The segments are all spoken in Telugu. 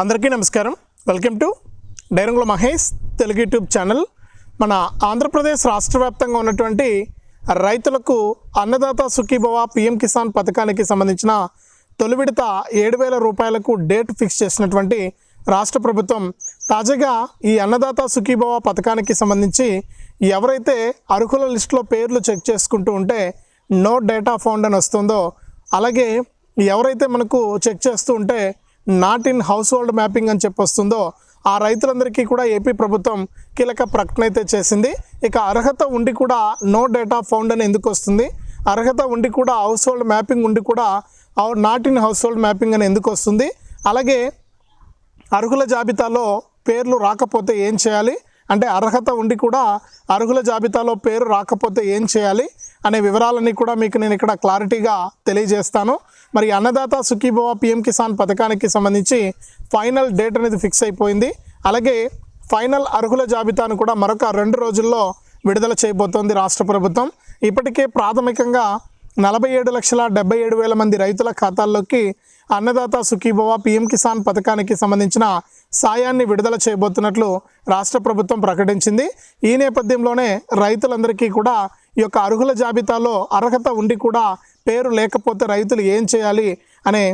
అందరికీ నమస్కారం. Welcome to Dairangula Mahesh Telugu YouTube channel. మన ఆంధ్రప్రదేశ్ రాష్ట్ర వ్యాప్తంగా ఉన్నటువంటి రైతులకు అన్నదాత సుఖీభవ పిఎం కిసాన్ పథకానికి సంబంధించిన తొలి విడత ఏడు వేల రూపాయలకు డేట్ ఫిక్స్ చేసినటువంటి రాష్ట్ర ప్రభుత్వం తాజాగా ఈ అన్నదాత సుఖీభవ పథకానికి సంబంధించి ఎవరైతే అర్హుల లిస్టులో పేర్లు చెక్ చేసుకుంటూ ఉంటే నో డేటా ఫౌండ్ అని వస్తుందో అలాగే ఎవరైతే మనకు చెక్ చేస్తూ ఉంటే not in household mapping అని చెప్పి వస్తుందో ఆ రైతులందరికీ కూడా ఏపీ ప్రభుత్వం కీలక ప్రకటన అయితే చేసింది. ఇక అర్హత ఉండి కూడా నో డేటా ఫౌండ్ అని ఎందుకు వస్తుంది? అర్హత ఉండి కూడా హౌస్ హోల్డ్ మ్యాపింగ్ ఉండి కూడా not in household mapping అని ఎందుకు వస్తుంది? అలాగే అర్హుల జాబితాలో పేర్లు రాకపోతే ఏం చేయాలి? అంటే అర్హత ఉండి కూడా అర్హుల జాబితాలో పేరు రాకపోతే ఏం చేయాలి? అనే వివరాలన్నీ కూడా మీకు నేను ఇక్కడ క్లారిటీగా తెలియజేస్తాను. మరి అన్నదాత సుఖీభవ పిఎం కిసాన్ పథకానికి సంబంధించి ఫైనల్ డేట్ అనేది ఫిక్స్ అయిపోయింది. అలాగే ఫైనల్ అర్హుల జాబితాను కూడా మరొక రెండు రోజుల్లో విడుదల చేయబోతోంది రాష్ట్ర ప్రభుత్వం. ఇప్పటికే ప్రాథమికంగా నలభై ఏడు లక్షల డెబ్బై ఏడు వేల మంది రైతుల ఖాతాల్లోకి అన్నదాత సుఖీభవ పిఎం కిసాన్ పథకానికి సంబంధించిన సాయాన్ని విడుదల చేయబోతున్నట్లు రాష్ట్ర ప్రభుత్వం ప్రకటించింది. ఈ నేపథ్యంలోనే రైతులందరికీ కూడా ఈ యొక్క అర్హుల జాబితాలో అర్హత ఉండి కూడా పేరు లేకపోతే రైతులు ఏం చేయాలి అనే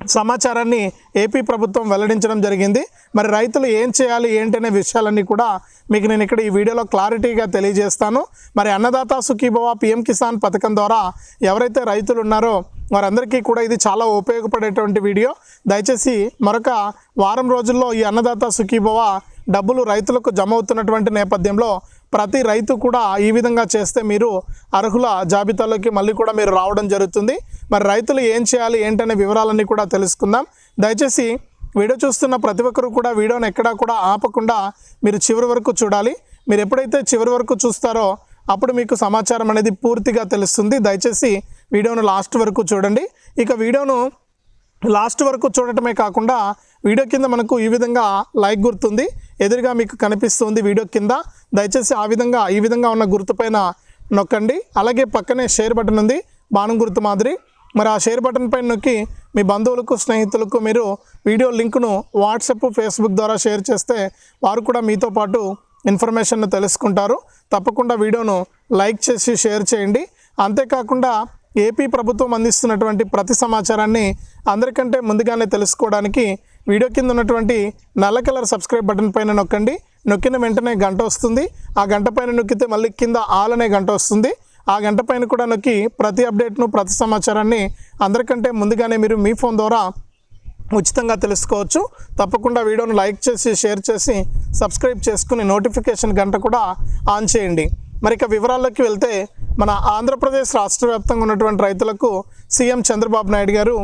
సమాచారాన్ని ఏపీ ప్రభుత్వం వెల్లడించడం జరిగింది. మరి రైతులు ఏం చేయాలి ఏంటనే విషయాలన్నీ కూడా మీకు నేను ఇక్కడ ఈ వీడియోలో క్లారిటీగా తెలియజేస్తాను. మరి అన్నదాత సుఖీభవ పిఎం కిసాన్ పథకం ద్వారా ఎవరైతే రైతులు ఉన్నారో వారందరికీ కూడా ఇది చాలా ఉపయోగపడేటువంటి వీడియో. దయచేసి మరొక వారం రోజుల్లో ఈ అన్నదాత సుఖీభవ డబ్బులు రైతులకు జమ అవుతున్నటువంటి నేపథ్యంలో ప్రతి రైతు కూడా ఈ విధంగా చేస్తే మీరు అర్హుల జాబితాలోకి మళ్ళీ కూడా మీరు రావడం జరుగుతుంది. మరి రైతులు ఏం చేయాలి ఏంటనే వివరాలన్నీ కూడా తెలుసుకుందాం. దయచేసి వీడియో చూస్తున్న ప్రతి ఒక్కరు కూడా వీడియోని ఎక్కడా కూడా ఆపకుండా మీరు చివరి వరకు చూడాలి. మీరు ఎప్పుడైతే చివరి వరకు చూస్తారో అప్పుడు మీకు సమాచారం అనేది పూర్తిగా తెలుస్తుంది. దయచేసి వీడియోను లాస్ట్ వరకు చూడండి. ఇక వీడియోను లాస్ట్ వరకు చూడటమే కాకుండా వీడియో కింద మనకు ఈ విధంగా లైక్ గుర్తుంది. ఎదురుగా మీకు కనిపిస్తుంది వీడియో కింద. దయచేసి ఆ విధంగా ఈ విధంగా ఉన్న గుర్తుపైన నొక్కండి. అలాగే పక్కనే షేర్ బటన్ ఉంది బాణం గుర్తు మాదిరి. మరి ఆ షేర్ బటన్ పైన నొక్కి మీ బంధువులకు స్నేహితులకు మీరు వీడియో లింక్ను వాట్సాప్ ఫేస్బుక్ ద్వారా షేర్ చేస్తే వారు కూడా మీతో పాటు ఇన్ఫర్మేషన్ను తెలుసుకుంటారు. తప్పకుండా వీడియోను లైక్ చేసి షేర్ చేయండి. అంతేకాకుండా ఏపీ ప్రభుత్వం అందిస్తున్నటువంటి ప్రతి సమాచారాన్ని అందరికంటే ముందుగానే తెలుసుకోవడానికి వీడియో కింద ఉన్నటువంటి నల్ల కలర్ సబ్స్క్రైబ్ బటన్ పైన నొక్కండి. నొక్కిన వెంటనే గంట వస్తుంది. ఆ గంట పైన నొక్కితే మళ్ళీ కింద ఆల్ అనే గంట వస్తుంది. ఆ గంట పైన కూడా నొక్కి ప్రతి అప్డేట్ను ప్రతి సమాచారాన్ని అందరికంటే ముందుగానే మీరు మీ ఫోన్ ద్వారా ఉచితంగా తెలుసుకోవచ్చు. తప్పకుండా వీడియోను లైక్ చేసి షేర్ చేసి సబ్స్క్రైబ్ చేసుకుని నోటిఫికేషన్ గంట కూడా ఆన్ చేయండి. మరి ఇక వివరాల్లోకి వెళ్తే మన ఆంధ్రప్రదేశ్ రాష్ట్ర వ్యాప్తంగా ఉన్నటువంటి రైతులకు సీఎం చంద్రబాబు నాయుడు గారు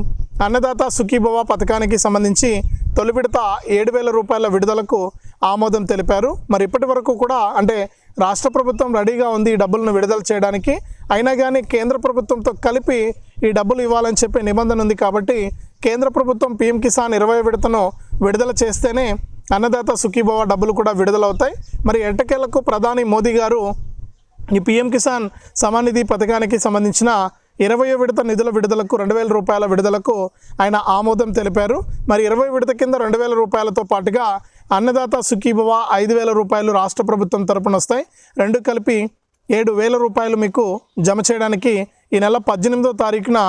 అన్నదాత సుఖీభవ పథకానికి సంబంధించి తొలి విడత ఏడు వేల రూపాయల విడుదలకు ఆమోదం తెలిపారు. మరి ఇప్పటి వరకు కూడా అంటే రాష్ట్ర ప్రభుత్వం రెడీగా ఉంది ఈ డబ్బులను విడుదల చేయడానికి. అయినా కానీ కేంద్ర ప్రభుత్వంతో కలిపి ఈ డబ్బులు ఇవ్వాలని చెప్పే నిబంధన ఉంది కాబట్టి కేంద్ర ప్రభుత్వం పీఎం కిసాన్ ఇరవై విడతను విడుదల చేస్తేనే అన్నదాత సుఖీభవ డబ్బులు కూడా విడుదలవుతాయి. మరి ఎట్టకేలకు ప్రధాని మోదీ గారు ఈ పీఎం కిసాన్ సమానిధి పథకానికి సంబంధించిన ఇరవై విడత నిధుల విడుదలకు రెండు వేల రూపాయల విడుదలకు ఆయన ఆమోదం తెలిపారు. మరి ఇరవై విడత కింద రెండు వేల రూపాయలతో పాటుగా అన్నదాత సుఖీభవ ఐదు వేల రూపాయలు రాష్ట్ర ప్రభుత్వం తరపున వస్తాయి. రెండు కలిపి ఏడు వేల రూపాయలు మీకు జమ చేయడానికి ఈ నెల పద్దెనిమిదో తారీఖున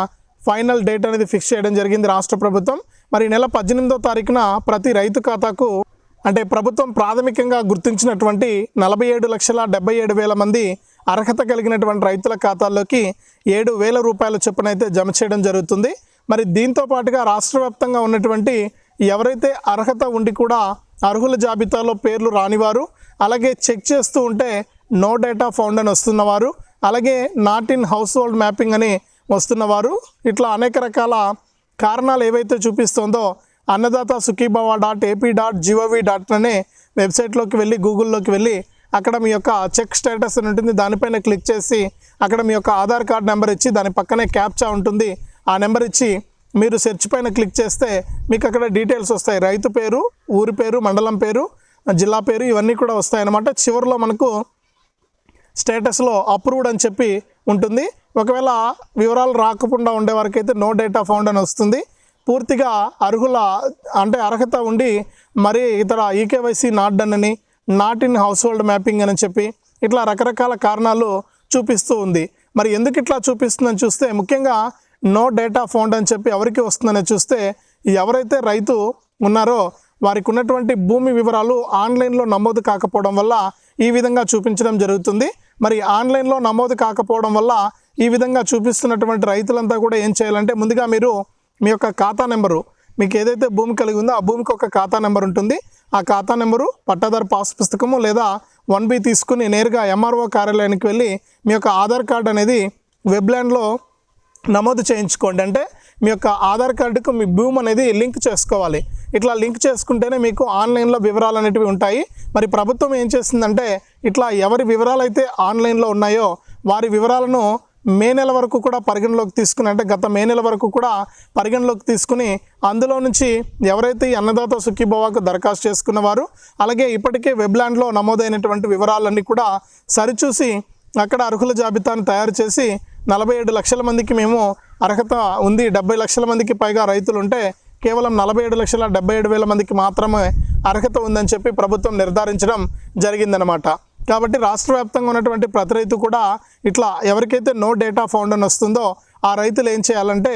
ఫైనల్ డేట్ అనేది ఫిక్స్ చేయడం జరిగింది రాష్ట్ర ప్రభుత్వం. మరి ఈ నెల పద్దెనిమిదో తారీఖున ప్రతి రైతు ఖాతాకు అంటే ప్రభుత్వం ప్రాథమికంగా గుర్తించినటువంటి నలభై ఏడు లక్షల డెబ్బై ఏడు వేల మంది అర్హత కలిగినటువంటి రైతుల ఖాతాల్లోకి ఏడు వేల రూపాయల చొప్పున అయితే జమ చేయడం జరుగుతుంది. మరి దీంతో పాటుగా రాష్ట్ర వ్యాప్తంగా ఉన్నటువంటి ఎవరైతే అర్హత ఉండి కూడా అర్హుల జాబితాలో పేర్లు రానివారు అలాగే చెక్ చేస్తూ ఉంటే నో డేటా ఫౌండ్ అని వస్తున్నవారు అలాగే not in household mapping అని వస్తున్నవారు. ఇట్లా అనేక రకాల కారణాలు ఏవైతే చూపిస్తుందో Annadata Sukhibhava dot AP dot G O V dot అనే వెబ్సైట్లోకి వెళ్ళి గూగుల్లోకి వెళ్ళి అక్కడ మీ యొక్క చెక్ స్టేటస్ అని ఉంటుంది దానిపైన క్లిక్ చేసి అక్కడ మీ యొక్క ఆధార్ కార్డ్ నెంబర్ ఇచ్చి దాని పక్కనే క్యాప్చా ఉంటుంది. ఆ నెంబర్ ఇచ్చి మీరు సెర్చ్ పైన క్లిక్ చేస్తే మీకు అక్కడ డీటెయిల్స్ వస్తాయి. రైతు పేరు ఊరి పేరు మండలం పేరు జిల్లా పేరు ఇవన్నీ కూడా వస్తాయన్నమాట చివరిలో మనకు స్టేటస్లో అప్రూవ్డ్ అని చెప్పి ఉంటుంది. ఒకవేళ వివరాలు రాకుండా ఉండే వరకైతే నో డేటా ఫౌండ్ అని వస్తుంది. పూర్తిగా అర్హుల అంటే అర్హత ఉండి మరి ఇతర ఈకేవైసీ నాట్ డన్ అని not in household mapping అని చెప్పి ఇట్లా రకరకాల కారణాలు చూపిస్తూ ఉంది. మరి ఎందుకు ఇట్లా చూపిస్తుందని చూస్తే ముఖ్యంగా నో డేటా ఫౌండ్ అని చెప్పి ఎవరికి వస్తుందని చూస్తే ఎవరైతే రైతు ఉన్నారో వారికి ఉన్నటువంటి భూమి వివరాలు ఆన్లైన్లో నమోదు కాకపోవడం వల్ల ఈ విధంగా చూపించడం జరుగుతుంది. మరి ఆన్లైన్లో నమోదు కాకపోవడం వల్ల ఈ విధంగా చూపిస్తున్నటువంటి రైతులంతా కూడా ఏం చేయాలంటే ముందుగా మీరు మీ యొక్క ఖాతా నెంబరు మీకు ఏదైతే భూమి కలిగి ఉందో ఆ భూమికి ఒక ఖాతా నెంబర్ ఉంటుంది. ఆ ఖాతా నెంబరు పట్టాదారు పాస్ పుస్తకము లేదా వన్ బి తీసుకుని నేరుగా ఎంఆర్ఓ కార్యాలయానికి వెళ్ళి మీ యొక్క ఆధార్ కార్డు అనేది వెబ్లాండ్లో నమోదు చేయించుకోండి. అంటే మీ యొక్క ఆధార్ కార్డుకు మీ భూమి అనేది లింక్ చేసుకోవాలి. ఇట్లా లింక్ చేసుకుంటేనే మీకు ఆన్లైన్లో వివరాలు అనేటివి ఉంటాయి. మరి ప్రభుత్వం ఏం చేసిందంటే ఇట్లా ఎవరి వివరాలు అయితే ఆన్లైన్లో ఉన్నాయో వారి వివరాలను మే నెల వరకు కూడా పరిగణలోకి తీసుకుని అంటే గత మే నెల వరకు కూడా పరిగణలోకి తీసుకుని అందులో నుంచి ఎవరైతే ఈ అన్నదాత సుఖీభవాకు దరఖాస్తు చేసుకున్నవారు అలాగే ఇప్పటికే వెబ్లాండ్లో నమోదైనటువంటి వివరాలన్నీ కూడా సరిచూసి అక్కడ అర్హుల జాబితాను తయారు చేసి నలభై ఏడు లక్షల మందికి మేము అర్హత ఉంది. డెబ్బై లక్షల మందికి పైగా రైతులు ఉంటే కేవలం నలభై ఏడు లక్షల డెబ్బై ఏడు వేల మందికి మాత్రమే అర్హత ఉందని చెప్పి ప్రభుత్వం నిర్ధారించడం జరిగిందనమాట కాబట్టి రాష్ట్ర వ్యాప్తంగా ఉన్నటువంటి ప్రతి రైతు కూడా ఇట్లా ఎవరికైతే నో డేటా ఫౌండ్ అని వస్తుందో ఆ రైతులు ఏం చేయాలంటే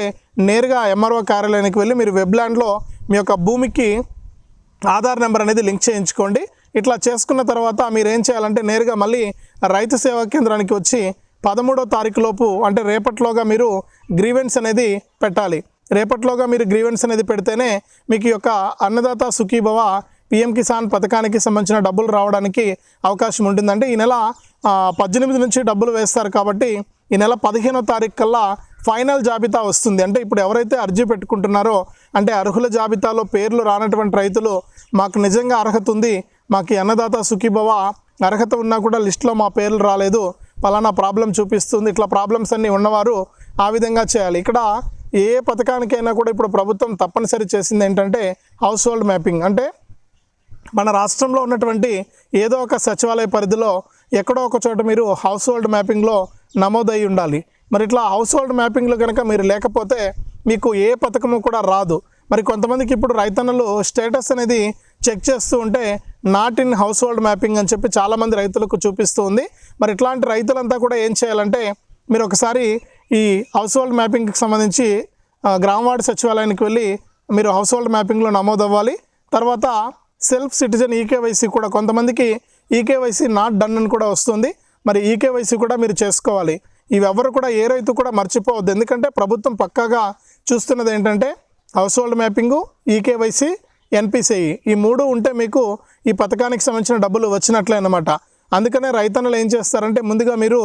నేరుగా ఎంఆర్ఓ కార్యాలయానికి వెళ్ళి మీరు వెబ్లాండ్లో మీ యొక్క భూమికి ఆధార్ నెంబర్ అనేది లింక్ చేయించుకోండి. ఇట్లా చేసుకున్న తర్వాత మీరు ఏం చేయాలంటే నేరుగా మళ్ళీ రైతు సేవా కేంద్రానికి వచ్చి పదమూడో తారీఖు లోపు అంటే రేపట్లోగా మీరు గ్రీవెన్స్ అనేది పెట్టాలి. రేపట్లోగా మీరు గ్రీవెన్స్ అనేది పెడితేనే మీకు యొక్క అన్నదాత సుఖీభవ పిఎం కిసాన్ పథకానికి సంబంధించిన డబ్బులు రావడానికి అవకాశం ఉంటుందంటే ఈ నెల పద్దెనిమిది నుంచి డబ్బులు వేస్తారు కాబట్టి ఈ నెల పదిహేనో తారీఖు కల్లా ఫైనల్ జాబితా వస్తుంది. అంటే ఇప్పుడు ఎవరైతే అర్జీ పెట్టుకుంటున్నారో అంటే అర్హుల జాబితాలో పేర్లు రానటువంటి రైతులు మాకు నిజంగా అర్హత ఉంది మాకు అన్నదాత సుఖీభవ అర్హత ఉన్నా కూడా లిస్ట్లో మా పేర్లు రాలేదు పలానా ప్రాబ్లం చూపిస్తుంది ఇట్లా ప్రాబ్లమ్స్ అన్నీ ఉన్నవారు ఆ విధంగా చేయాలి. ఇక్కడ ఏ పథకానికైనా కూడా ఇప్పుడు ప్రభుత్వం తప్పనిసరి చేసింది ఏంటంటే హౌస్ హోల్డ్ మ్యాపింగ్ అంటే మన రాష్ట్రంలో ఉన్నటువంటి ఏదో ఒక సచివాలయ పరిధిలో ఎక్కడో ఒక చోట మీరు హౌస్ హోల్డ్ మ్యాపింగ్లో నమోదయి ఉండాలి. మరి ఇట్లా హౌస్ హోల్డ్ మ్యాపింగ్లో కనుక మీరు లేకపోతే మీకు ఏ పథకము కూడా రాదు. మరి కొంతమందికి ఇప్పుడు రైతన్నలు స్టేటస్ అనేది చెక్ చేస్తూ ఉంటే not in household mapping అని చెప్పి చాలామంది రైతులకు చూపిస్తూ ఉంది. మరి ఇట్లాంటి రైతులంతా కూడా ఏం చేయాలంటే మీరు ఒకసారి ఈ హౌస్ హోల్డ్ మ్యాపింగ్కి సంబంధించి ఆ, గ్రామవార్డు సచివాలయానికి వెళ్ళి మీరు హౌస్ హోల్డ్ మ్యాపింగ్లో నమోదవ్వాలి. తర్వాత సెల్ఫ్ సిటిజన్ ఈకేవైసీ కూడా కొంతమందికి ఈకేవైసీ నాట్ డన్ అని కూడా వస్తుంది. మరి ఈకేవైసీ కూడా మీరు చేసుకోవాలి. ఇవి ఎవరు కూడా ఏ రైతు కూడా మర్చిపోవద్దు. ఎందుకంటే ప్రభుత్వం పక్కాగా చూస్తున్నది ఏంటంటే household mapping eKYC NPCI ఈ మూడు ఉంటే మీకు ఈ పథకానికి సంబంధించిన డబ్బులు వచ్చినట్లే అనమాట అందుకనే రైతన్నలు ఏం చేస్తారంటే ముందుగా మీరు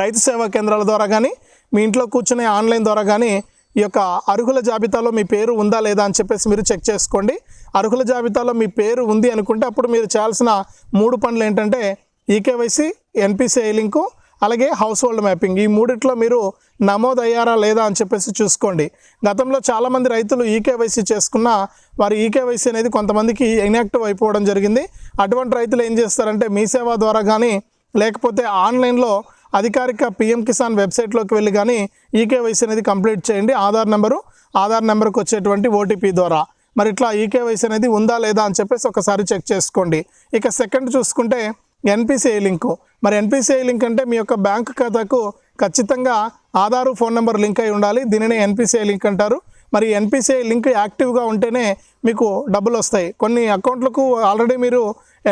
రైతు సేవా కేంద్రాల ద్వారా కానీ మీ ఇంట్లో కూర్చునే ఆన్లైన్ ద్వారా కానీ ఈ యొక్క అర్హుల జాబితాలో మీ పేరు ఉందా లేదా అని చెప్పేసి మీరు చెక్ చేసుకోండి. అర్హుల జాబితాలో మీ పేరు ఉంది అనుకుంటే అప్పుడు మీరు చేయాల్సిన మూడు పనులు ఏంటంటే ఈకేవైసీ ఎన్పిసిఐ లింకు అలాగే హౌస్ హోల్డ్ మ్యాపింగ్. ఈ మూడిట్లో మీరు నమోదు అయ్యారా లేదా అని చెప్పేసి చూసుకోండి. గతంలో చాలామంది రైతులు ఈకేవైసీ చేసుకున్న వారి ఈకేవైసీ అనేది కొంతమందికి ఇన్యాక్టివ్ అయిపోవడం జరిగింది. అటువంటి రైతులు ఏం చేస్తారంటే మీ సేవ ద్వారా కానీ లేకపోతే ఆన్లైన్లో అధికారిక పిఎం కిసాన్ వెబ్సైట్లోకి వెళ్ళి కానీ ఈకేవైసీ అనేది కంప్లీట్ చేయండి. ఆధార్ నెంబరు ఆధార్ నెంబర్కి వచ్చేటువంటి ఓటీపీ ద్వారా. మరి ఇట్లా ఈకేవైసీ అనేది ఉందా లేదా అని చెప్పేసి ఒకసారి చెక్ చేసుకోండి. ఇక సెకండ్ చూసుకుంటే ఎన్పిసిఐ లింకు. మరి ఎన్పిసిఐ లింక్ అంటే మీ యొక్క బ్యాంక్ ఖాతాకు ఖచ్చితంగా ఆధారు ఫోన్ నెంబర్ లింక్ అయి ఉండాలి. దీనినే ఎన్పిసిఐ లింక్ అంటారు. మరి ఎన్పిసిఐ లింక్ యాక్టివ్గా ఉంటేనే మీకు డబ్బులు వస్తాయి. కొన్ని అకౌంట్లకు ఆల్రెడీ మీరు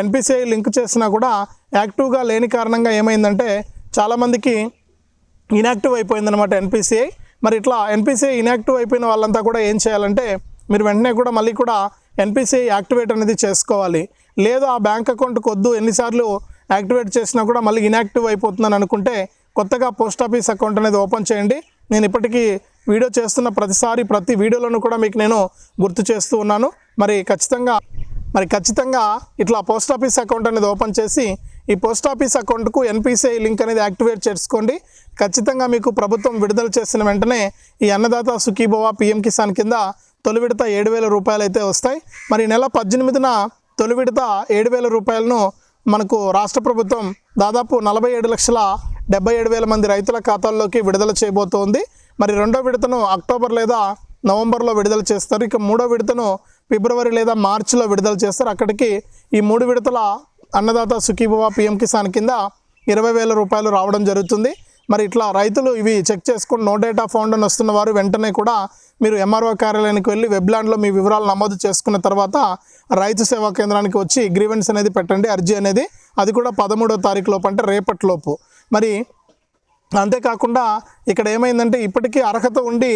ఎన్పిసిఐ లింక్ చేసినా కూడా యాక్టివ్గా లేని కారణంగా ఏమైందంటే చాలామందికి ఇనాక్టివ్ అయిపోయిందనమాట ఎన్పిసిఐ మరి ఇట్లా ఎన్పిసిఐ ఇనాక్టివ్ అయిపోయిన వాళ్ళంతా కూడా ఏం చేయాలంటే మీరు వెంటనే కూడా మళ్ళీ కూడా ఎన్పిసిఐ యాక్టివేట్ అనేది చేసుకోవాలి. లేదు ఆ బ్యాంక్ అకౌంట్కి వద్దు ఎన్నిసార్లు యాక్టివేట్ చేసినా కూడా మళ్ళీ ఇనాక్టివ్ అయిపోతుందని అనుకుంటే కొత్తగా పోస్ట్ ఆఫీస్ అకౌంట్ అనేది ఓపెన్ చేయండి. నేను ఇప్పటికీ వీడియో చేస్తున్న ప్రతిసారి ప్రతి వీడియోలను కూడా మీకు నేను గుర్తు చేస్తూ ఉన్నాను. మరి ఖచ్చితంగా మరి ఖచ్చితంగా ఇట్లా పోస్ట్ ఆఫీస్ అకౌంట్ అనేది ఓపెన్ చేసి ఈ పోస్ట్ ఆఫీస్ అకౌంట్కు ఎన్పిసిఐ లింక్ అనేది యాక్టివేట్ చేసుకోండి. ఖచ్చితంగా మీకు ప్రభుత్వం విడుదల చేసిన వెంటనే ఈ అన్నదాత సుఖీభవ పిఎం కిసాన్ కింద తొలి విడత ఏడు వేల రూపాయలు అయితే వస్తాయి. మరి నెల పద్దెనిమిదిన తొలి విడత ఏడు వేల రూపాయలను మనకు రాష్ట్ర ప్రభుత్వం దాదాపు నలభై ఏడు లక్షల డెబ్బై ఏడు వేల మంది రైతుల ఖాతాల్లోకి విడుదల చేయబోతోంది. మరి రెండో విడతను అక్టోబర్ లేదా నవంబర్లో విడుదల చేస్తారు. ఇక మూడో విడతను ఫిబ్రవరి లేదా మార్చిలో విడుదల చేస్తారు. అక్కడికి ఈ మూడు విడతల అన్నదాత సుఖీభవ పిఎం కిసాన్ కింద ఇరవై వేల రూపాయలు రావడం జరుగుతుంది. మరి ఇట్లా రైతులు ఇవి చెక్ చేసుకుని నో డేటా ఫౌండ్ అని వస్తున్న వారు వెంటనే కూడా మీరు ఎంఆర్ఓ కార్యాలయానికి వెళ్ళి వెబ్లాండ్లో మీ వివరాలు నమోదు చేసుకున్న తర్వాత రైతు సేవా కేంద్రానికి వచ్చి గ్రీవెన్స్ అనేది పెట్టండి. అర్జీ అనేది అది కూడా పదమూడో తారీఖు లోపు అంటే రేపటి లోపు. మరి అంతేకాకుండా ఇక్కడ ఏమైందంటే ఇప్పటికీ అర్హత ఉండి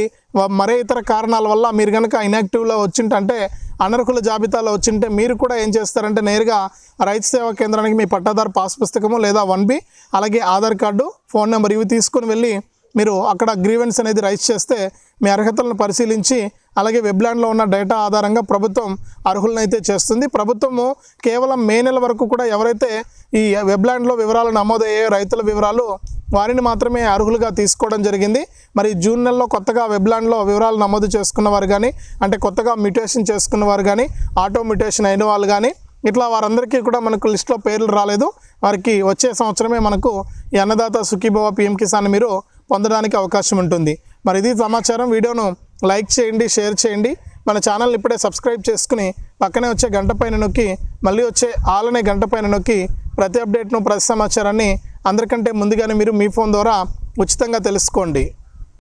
మరే ఇతర కారణాల వల్ల మీరు కనుక ఇన్యాక్టివ్లో వచ్చింటే అనర్హుల జాబితాలో వచ్చింటే మీరు కూడా ఏం చేస్తారంటే నేరుగా రైతు సేవా కేంద్రానికి మీ పట్టాదారు పాస్ పుస్తకము లేదా వన్ బి అలాగే ఆధార్ కార్డు ఫోన్ నెంబర్ ఇవి తీసుకుని వెళ్ళి మీరు అక్కడ గ్రీవెన్స్ అనేది రైజ్ చేస్తే మీ అర్హతలను పరిశీలించి అలాగే వెబ్లాండ్లో ఉన్న డేటా ఆధారంగా ప్రభుత్వం అర్హులనైతే చేస్తుంది. ప్రభుత్వము కేవలం మే నెల వరకు కూడా ఎవరైతే ఈ వెబ్లాండ్లో వివరాలు నమోదయ్యే రైతుల వివరాలు వారిని మాత్రమే అర్హులుగా తీసుకోవడం జరిగింది. మరి జూన్ నెలలో కొత్తగా వెబ్లాండ్లో వివరాలు నమోదు చేసుకున్నవారు కానీ అంటే కొత్తగా మ్యూటేషన్ చేసుకున్న వారు కానీ ఆటో మ్యూటేషన్ అయిన వాళ్ళు కానీ ఇట్లా వారందరికీ కూడా మనకు లిస్ట్లో పేర్లు రాలేదు. వారికి వచ్చే సంవత్సరమే మనకు ఈ అన్నదాత సుఖీభవ పిఎం కిసాన్ మీరు పొందడానికి అవకాశం ఉంటుంది. మరి ఇది సమాచారం. వీడియోను లైక్ చేయండి షేర్ చేయండి. మన ఛానల్ ఇప్పుడే సబ్స్క్రైబ్ చేసుకుని పక్కనే వచ్చే గంట పైన నొక్కి మళ్ళీ వచ్చే ఆలనే గంట పైన నొక్కి ప్రతి అప్డేట్ను ప్రతి సమాచారాన్ని అందరికంటే ముందుగానే మీరు మీ ఫోన్ ద్వారా ఉచితంగా తెలుసుకోండి.